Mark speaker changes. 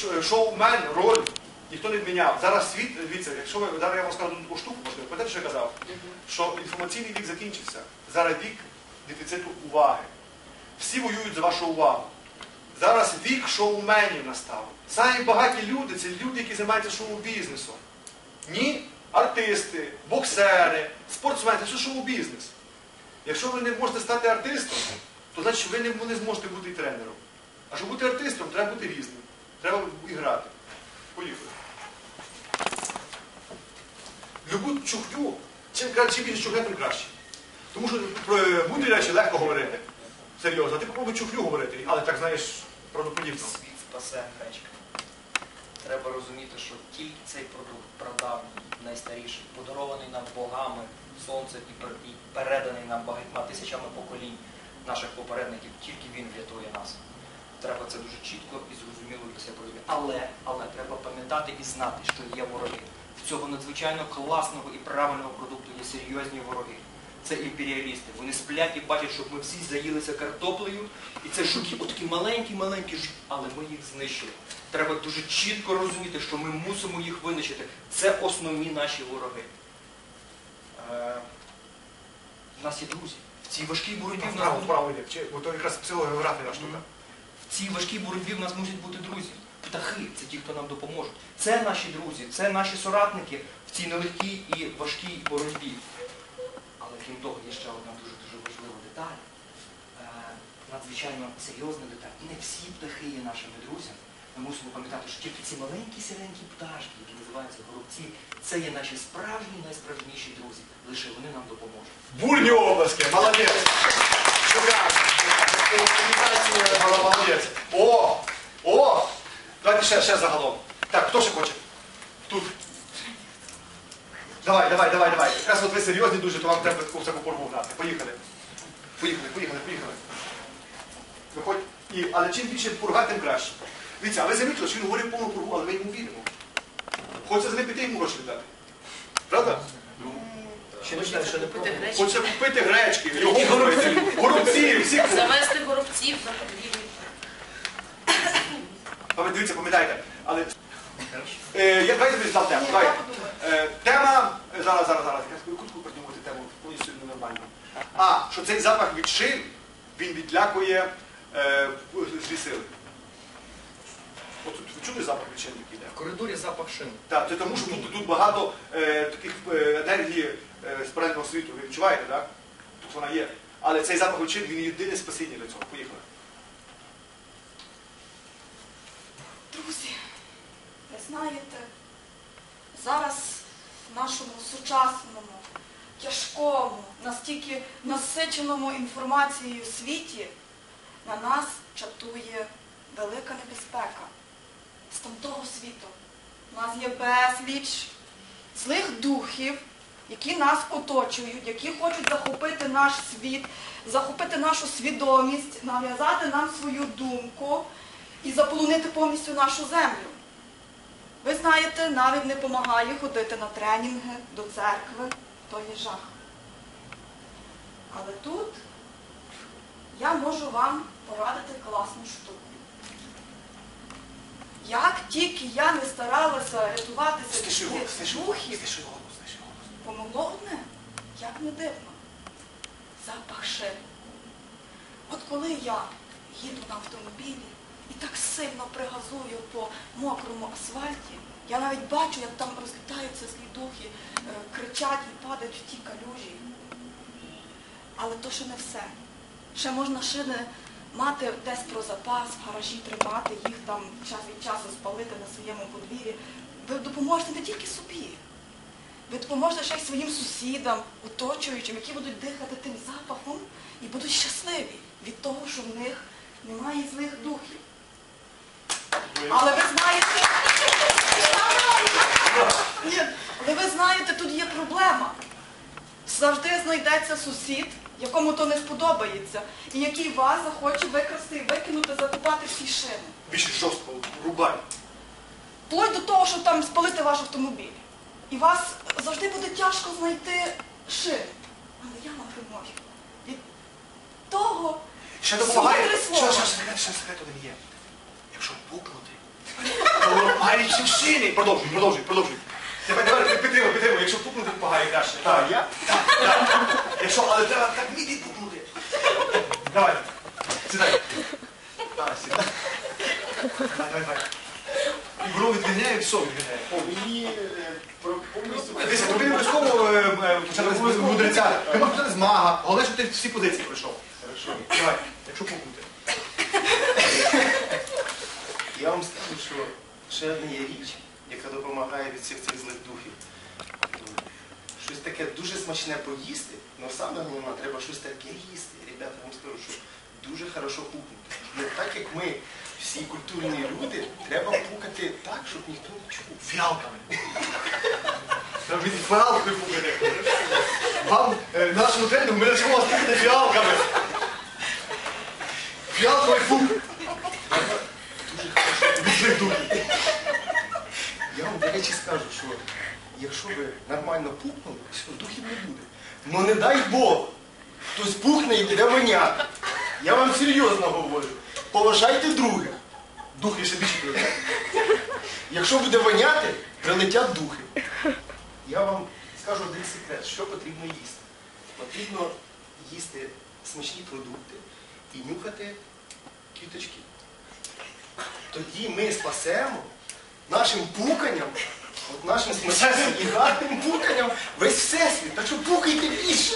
Speaker 1: Ш- Шоумен, роль ніхто не відміняв. Зараз світ, дивіться, якщо ви зараз я вам скажу таку штуку, можливо, пам'ятаєте, що я казав? Що інформаційний вік закінчився. Зараз вік дефіциту уваги. Всі воюють за вашу увагу. Зараз вік шоуменів настав. Самі багаті люди це люди, які займаються шоу-бізнесом. Ні, артисти, боксери, спортсмени, це все шоу-бізнес. Якщо ви не можете стати артистом, то значить ви не, зможете бути тренером. А щоб бути артистом, треба бути різним. Треба і грати. Поїхали. Любу чухню, чим, кра- чим більше чухне, тим краще. Тому що про е, мудрі речі легко говорити. Серйозно. Ти попробуй чухню говорити, але так знаєш правдоподібно.
Speaker 2: Світ спасе гречка. Треба розуміти, що тільки цей продукт прадавній, найстаріший, подарований нам богами, сонцем і переданий нам багатьма тисячами поколінь наших попередників, тільки він врятує нас. Треба це дуже чітко і зрозуміло для себе розуміти. Але, але треба пам'ятати і знати, що є вороги. В цього надзвичайно класного і правильного продукту є серйозні вороги. Це імперіалісти. Вони сплять і бачать, щоб ми всі заїлися картоплею. І це жуки, отакі маленькі-маленькі жуки, але ми їх знищили. Треба дуже чітко розуміти, що ми мусимо їх винищити. Це основні наші вороги. Е, в нас є друзі. В цій важкій боротьбі в нас
Speaker 1: Вправо,
Speaker 2: будуть
Speaker 1: вправо. Чи- Бо то якраз психогеографія штука.
Speaker 2: Цій важкій боротьбі в нас мусять бути друзі. Птахи це ті, хто нам допоможуть. Це наші друзі, це наші соратники в цій нелегкій і важкій боротьбі. Але крім того, є ще одна дуже-дуже важлива деталь. Е, надзвичайно серйозна деталь. Не всі птахи є нашими друзями. Ми мусимо пам'ятати, що тільки ці маленькі сіренькі пташки, які називаються горобці, це є наші справжні найсправжніші друзі. Лише вони нам допоможуть.
Speaker 1: Бурні обласки, молодець. О! О! Давайте ще, ще загалом. Так, хто ще хоче? Тут. Давай, давай, давай, давай. Якраз от ви серйозні дуже, то вам треба таку всяку порву грати. Поїхали. Поїхали, поїхали, поїхали. Виходь. І, але чим більше пурга, тим краще. Дивіться, а ви замітили, що він говорив повну пургу, але ми йому віримо. Хочеться з ним піти йому гроші дати. Правда?
Speaker 2: Не знаю, що не
Speaker 3: Купити
Speaker 2: пробував.
Speaker 3: гречку.
Speaker 1: Хочеться купити гречки, його горобці, горобці, всі.
Speaker 3: Завести горобців за подвір'я.
Speaker 1: А ви дивіться, пам'ятайте. Але е, я давайте тобі здав тему. Давайте. Е, тема, е, зараз, зараз, зараз, я скажу кутку придумати тему, повністю нормально. А, що цей запах від шин, він відлякує е, злі сили. От тут ви чули запах від шин, який йде?
Speaker 2: В коридорі запах шин.
Speaker 1: Так, це тому, що тут, тут багато е, таких е, енергії е, з світу. Ви відчуваєте, так? Тут вона є. Але цей запах від шин, він єдине спасіння для цього. Поїхали.
Speaker 4: Друзі, ви знаєте, зараз в нашому сучасному, тяжкому, настільки насиченому інформацією світі на нас чатує велика небезпека з тамтого світу. У нас є безліч злих духів, які нас оточують, які хочуть захопити наш світ, захопити нашу свідомість, нав'язати нам свою думку і заполонити повністю нашу землю. Ви знаєте, навіть не допомагає ходити на тренінги до церкви, то є жах. Але тут я можу вам порадити класну штуку. Як тільки я не старалася рятуватися від цих духів. Помогло одне, як не дивно. Запах шин. От коли я їду на автомобілі і так сильно пригазую по мокрому асфальті, я навіть бачу, як там розлітаються злі духи, е, кричать і падають в ті калюжі. Але то ще не все. Ще можна шини мати десь про запас, в гаражі тримати, їх там час від часу спалити на своєму подвір'ї. Ви допоможете не тільки собі. Ви допоможете ще й своїм сусідам, оточуючим, які будуть дихати тим запахом і будуть щасливі від того, що в них немає злих духів. Але ви знаєте, але ви знаєте, тут є проблема. Завжди знайдеться сусід, якому то не сподобається, і який вас захоче викрасти і викинути, закопати всі шини.
Speaker 1: Більше жорстко, рубай.
Speaker 4: Вплоть до того, щоб там спалити ваш автомобіль. І вас завжди буде тяжко знайти шин. Але я вам примовлю. Від того,
Speaker 1: Ще допомагає.
Speaker 4: Три слова.
Speaker 1: ще, ще, ще секрет один є. Якщо пукнути, Гарячівщини. Продовжуй, продовжуй, продовжуй. Тепер, тепер підтримуй, підтримуй. Якщо пукнути, погає краще. Так, я? Так, так. Якщо, але треба так вміти пукнути. Давай. Сідай. Так, сідай. Давай, давай, давай. І бро відганяє, все відганяє.
Speaker 5: О, мені е, про повністю...
Speaker 1: Дивися, тобі не обов'язково е, е, почати з мудреця. Ти можеш почати з мага. Головне, щоб ти всі позиції пройшов.
Speaker 5: Хорошо.
Speaker 1: Давай, якщо пукнути.
Speaker 5: Я вам скажу, що ще одна є річ, яка допомагає від всіх цих злих духів. Щось таке дуже смачне поїсти, але саме головне, треба щось таке їсти. Ребята, вам скажу, що дуже хорошо пукнути. Ну, так як ми всі культурні люди, треба пукати так, щоб ніхто не чув.
Speaker 1: Фіалками. Треба від фіалкою пукати. Вам, е, на нашому тренінгу, ми навчимо вас пукати фіалками. Фіалковий фук.
Speaker 5: Дуже хорошо.
Speaker 1: Від злих духів.
Speaker 5: Я вам, до речі, скажу, що якщо ви нормально пукнули, все, духів не буде. Ну не дай Бог, хтось пухне і буде воняти. Я вам серйозно говорю. Поважайте других. Духи ще більше прилетять. Якщо буде воняти, прилетять духи. Я вам скажу один секрет, що потрібно їсти. Потрібно їсти смачні продукти і нюхати квіточки. Тоді ми спасемо нашим пуканням, от нашим смачним і гарним пуканням весь всесвіт. Так що пукайте більше.